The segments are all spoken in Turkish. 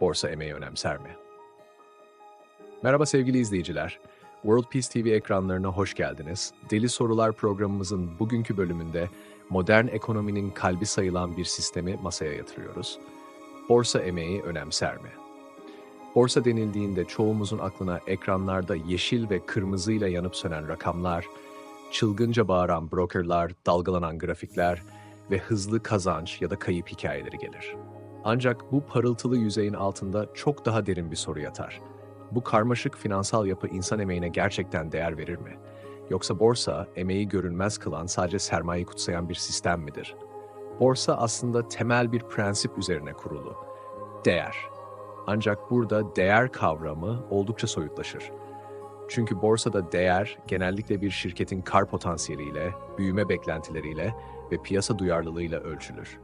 Borsa emeği önemser mi? Merhaba sevgili izleyiciler. World Peace TV ekranlarına hoş geldiniz. Deli Sorular programımızın bugünkü bölümünde modern ekonominin kalbi sayılan bir sistemi masaya yatırıyoruz. Borsa emeği önemser mi? Borsa denildiğinde çoğumuzun aklına ekranlarda yeşil ve kırmızıyla yanıp sönen rakamlar, çılgınca bağıran brokerlar, dalgalanan grafikler ve hızlı kazanç ya da kayıp hikayeleri gelir. Ancak bu parıltılı yüzeyin altında çok daha derin bir soru yatar. Bu karmaşık finansal yapı insan emeğine gerçekten değer verir mi? Yoksa borsa emeği görünmez kılan sadece sermayeyi kutsayan bir sistem midir? Borsa aslında temel bir prensip üzerine kurulu. Değer. Ancak burada değer kavramı oldukça soyutlaşır. Çünkü borsada değer genellikle bir şirketin kar potansiyeliyle, büyüme beklentileriyle ve piyasa duyarlılığıyla ölçülür.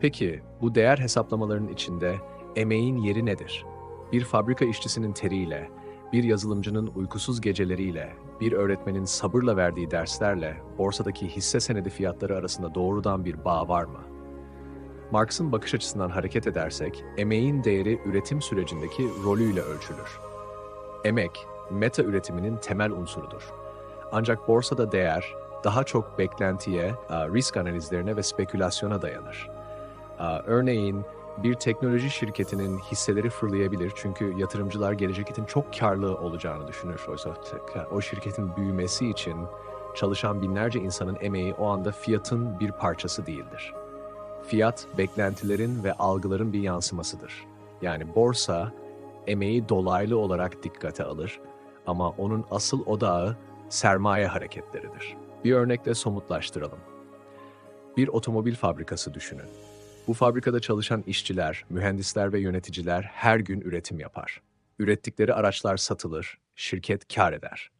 Peki bu değer hesaplamalarının içinde emeğin yeri nedir? Bir fabrika işçisinin teriyle, bir yazılımcının uykusuz geceleriyle, bir öğretmenin sabırla verdiği derslerle borsadaki hisse senedi fiyatları arasında doğrudan bir bağ var mı? Marx'ın bakış açısından hareket edersek, emeğin değeri üretim sürecindeki rolüyle ölçülür. Emek, meta üretiminin temel unsurudur. Ancak borsada değer daha çok beklentiye, risk analizlerine ve spekülasyona dayanır. Örneğin bir teknoloji şirketinin hisseleri fırlayabilir çünkü yatırımcılar gelecek için çok karlı olacağını düşünür. Oysa o şirketin büyümesi için çalışan binlerce insanın emeği o anda fiyatın bir parçası değildir. Fiyat, beklentilerin ve algıların bir yansımasıdır. Yani borsa, emeği dolaylı olarak dikkate alır ama onun asıl odağı sermaye hareketleridir. Bir örnekle somutlaştıralım. Bir otomobil fabrikası düşünün. Bu fabrikada çalışan işçiler, mühendisler ve yöneticiler her gün üretim yapar. Ürettikleri araçlar satılır, şirket kar eder.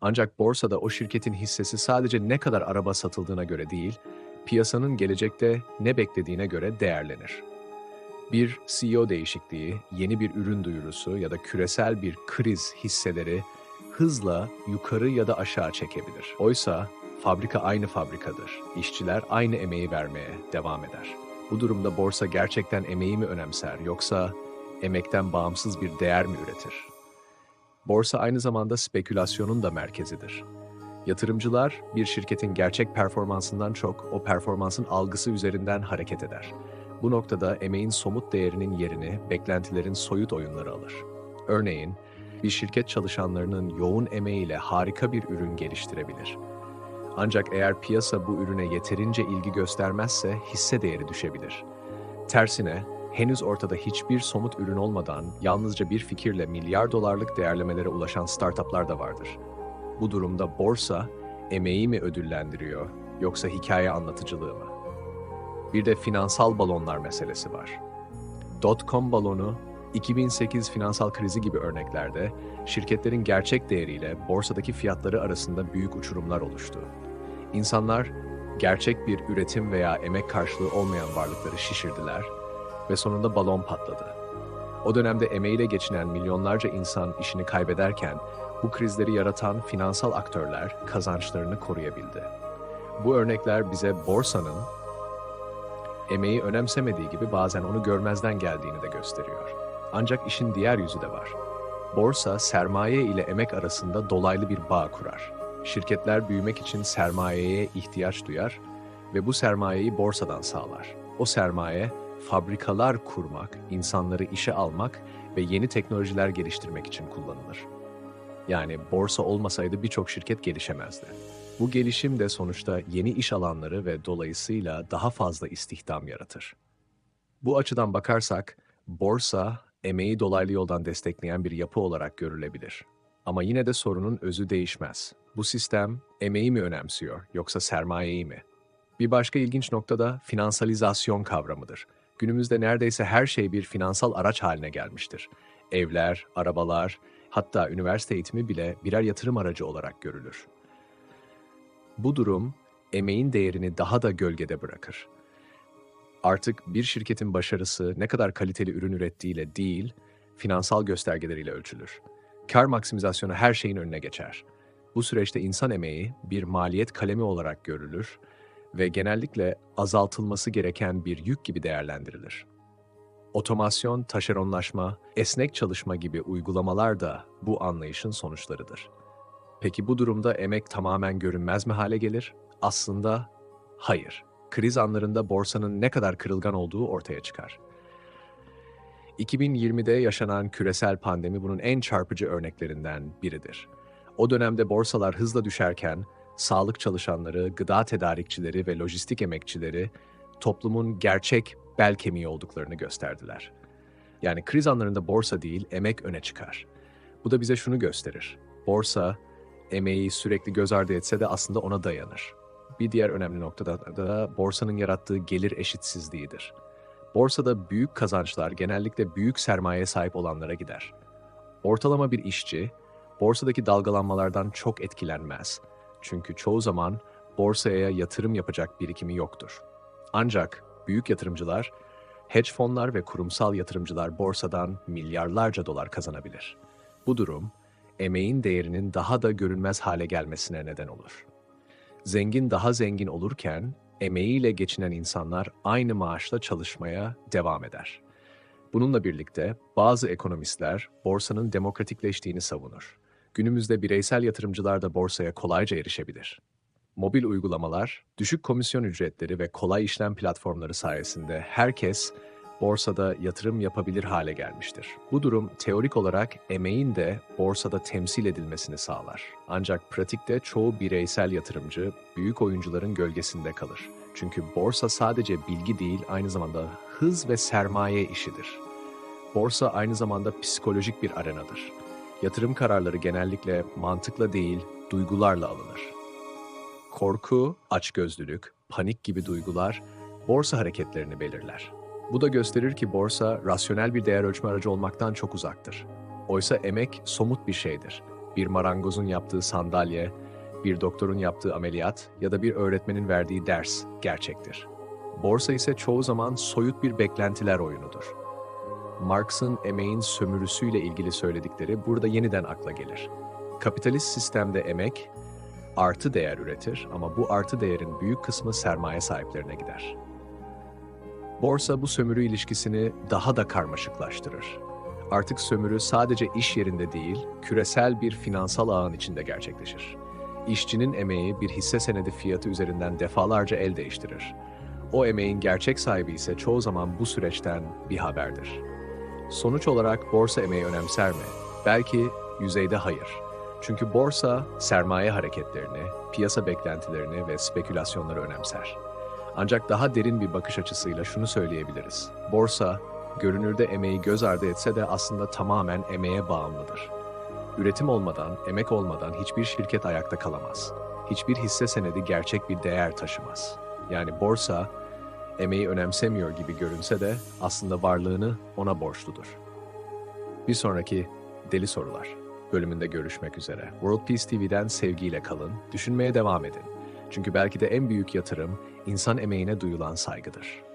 Ancak borsada o şirketin hissesi sadece ne kadar araba satıldığına göre değil, piyasanın gelecekte ne beklediğine göre değerlenir. Bir CEO değişikliği, yeni bir ürün duyurusu ya da küresel bir kriz hisseleri hızla yukarı ya da aşağı çekebilir. Oysa fabrika aynı fabrikadır. İşçiler aynı emeği vermeye devam eder. Bu durumda borsa gerçekten emeği mi önemser yoksa emekten bağımsız bir değer mi üretir? Borsa aynı zamanda spekülasyonun da merkezidir. Yatırımcılar bir şirketin gerçek performansından çok o performansın algısı üzerinden hareket eder. Bu noktada emeğin somut değerinin yerini beklentilerin soyut oyunları alır. Örneğin, bir şirket çalışanlarının yoğun emeğiyle harika bir ürün geliştirebilir. Ancak eğer piyasa bu ürüne yeterince ilgi göstermezse hisse değeri düşebilir. Tersine, henüz ortada hiçbir somut ürün olmadan yalnızca bir fikirle milyar dolarlık değerlemelere ulaşan startuplar da vardır. Bu durumda borsa emeği mi ödüllendiriyor yoksa hikaye anlatıcılığı mı? Bir de finansal balonlar meselesi var. Dotcom balonu 2008 finansal krizi gibi örneklerde şirketlerin gerçek değeriyle borsadaki fiyatları arasında büyük uçurumlar oluştu. İnsanlar gerçek bir üretim veya emek karşılığı olmayan varlıkları şişirdiler ve sonunda balon patladı. O dönemde emeğiyle geçinen milyonlarca insan işini kaybederken bu krizleri yaratan finansal aktörler kazançlarını koruyabildi. Bu örnekler bize borsanın emeği önemsemediği gibi bazen onu görmezden geldiğini de gösteriyor. Ancak işin diğer yüzü de var. Borsa sermaye ile emek arasında dolaylı bir bağ kurar. Şirketler büyümek için sermayeye ihtiyaç duyar ve bu sermayeyi borsadan sağlar. O sermaye fabrikalar kurmak, insanları işe almak ve yeni teknolojiler geliştirmek için kullanılır. Yani borsa olmasaydı birçok şirket gelişemezdi. Bu gelişim de sonuçta yeni iş alanları ve dolayısıyla daha fazla istihdam yaratır. Bu açıdan bakarsak borsa emeği dolaylı yoldan destekleyen bir yapı olarak görülebilir. Ama yine de sorunun özü değişmez. Bu sistem emeği mi önemsiyor yoksa sermayeyi mi? Bir başka ilginç nokta da finansalizasyon kavramıdır. Günümüzde neredeyse her şey bir finansal araç haline gelmiştir. Evler, arabalar, hatta üniversite eğitimi bile birer yatırım aracı olarak görülür. Bu durum emeğin değerini daha da gölgede bırakır. Artık bir şirketin başarısı ne kadar kaliteli ürün ürettiğiyle değil, finansal göstergeleriyle ölçülür. Kar maksimizasyonu her şeyin önüne geçer. Bu süreçte insan emeği bir maliyet kalemi olarak görülür ve genellikle azaltılması gereken bir yük gibi değerlendirilir. Otomasyon, taşeronlaşma, esnek çalışma gibi uygulamalar da bu anlayışın sonuçlarıdır. Peki bu durumda emek tamamen görünmez mi hale gelir? Aslında hayır. Kriz anlarında borsanın ne kadar kırılgan olduğu ortaya çıkar. 2020'de yaşanan küresel pandemi bunun en çarpıcı örneklerinden biridir. O dönemde borsalar hızla düşerken sağlık çalışanları, gıda tedarikçileri ve lojistik emekçileri toplumun gerçek bel kemiği olduklarını gösterdiler. Yani kriz anlarında borsa değil, emek öne çıkar. Bu da bize şunu gösterir. Borsa, emeği sürekli göz ardı etse de aslında ona dayanır. Bir diğer önemli noktada da borsanın yarattığı gelir eşitsizliğidir. Borsada büyük kazançlar genellikle büyük sermaye sahip olanlara gider. Ortalama bir işçi, borsadaki dalgalanmalardan çok etkilenmez. Çünkü çoğu zaman borsaya yatırım yapacak birikimi yoktur. Ancak büyük yatırımcılar, hedge fonlar ve kurumsal yatırımcılar borsadan milyarlarca dolar kazanabilir. Bu durum, emeğin değerinin daha da görünmez hale gelmesine neden olur. Zengin daha zengin olurken, emeğiyle geçinen insanlar aynı maaşla çalışmaya devam eder. Bununla birlikte bazı ekonomistler borsanın demokratikleştiğini savunur. Günümüzde bireysel yatırımcılar da borsaya kolayca erişebilir. Mobil uygulamalar, düşük komisyon ücretleri ve kolay işlem platformları sayesinde herkes borsada yatırım yapabilir hale gelmiştir. Bu durum teorik olarak emeğin de borsada temsil edilmesini sağlar. Ancak pratikte çoğu bireysel yatırımcı büyük oyuncuların gölgesinde kalır. Çünkü borsa sadece bilgi değil, aynı zamanda hız ve sermaye işidir. Borsa aynı zamanda psikolojik bir arenadır. Yatırım kararları genellikle mantıkla değil, duygularla alınır. Korku, açgözlülük, panik gibi duygular borsa hareketlerini belirler. Bu da gösterir ki borsa rasyonel bir değer ölçme aracı olmaktan çok uzaktır. Oysa emek somut bir şeydir. Bir marangozun yaptığı sandalye, bir doktorun yaptığı ameliyat ya da bir öğretmenin verdiği ders gerçektir. Borsa ise çoğu zaman soyut bir beklentiler oyunudur. Marx'ın emeğin sömürüsüyle ilgili söyledikleri burada yeniden akla gelir. Kapitalist sistemde emek artı değer üretir ama bu artı değerin büyük kısmı sermaye sahiplerine gider. Borsa bu sömürü ilişkisini daha da karmaşıklaştırır. Artık sömürü sadece iş yerinde değil, küresel bir finansal ağın içinde gerçekleşir. İşçinin emeği bir hisse senedi fiyatı üzerinden defalarca el değiştirir. O emeğin gerçek sahibi ise çoğu zaman bu süreçten bir haberdir. Sonuç olarak borsa emeği önemser mi? Belki yüzeyde hayır. Çünkü borsa sermaye hareketlerini, piyasa beklentilerini ve spekülasyonları önemser. Ancak daha derin bir bakış açısıyla şunu söyleyebiliriz. Borsa, görünürde emeği göz ardı etse de aslında tamamen emeğe bağımlıdır. Üretim olmadan, emek olmadan hiçbir şirket ayakta kalamaz. Hiçbir hisse senedi gerçek bir değer taşımaz. Yani borsa, emeği önemsemiyor gibi görünse de aslında varlığını ona borçludur. Bir sonraki Deli Sorular bölümünde görüşmek üzere. World Peace TV'den sevgiyle kalın, düşünmeye devam edin. Çünkü belki de en büyük yatırım insan emeğine duyulan saygıdır.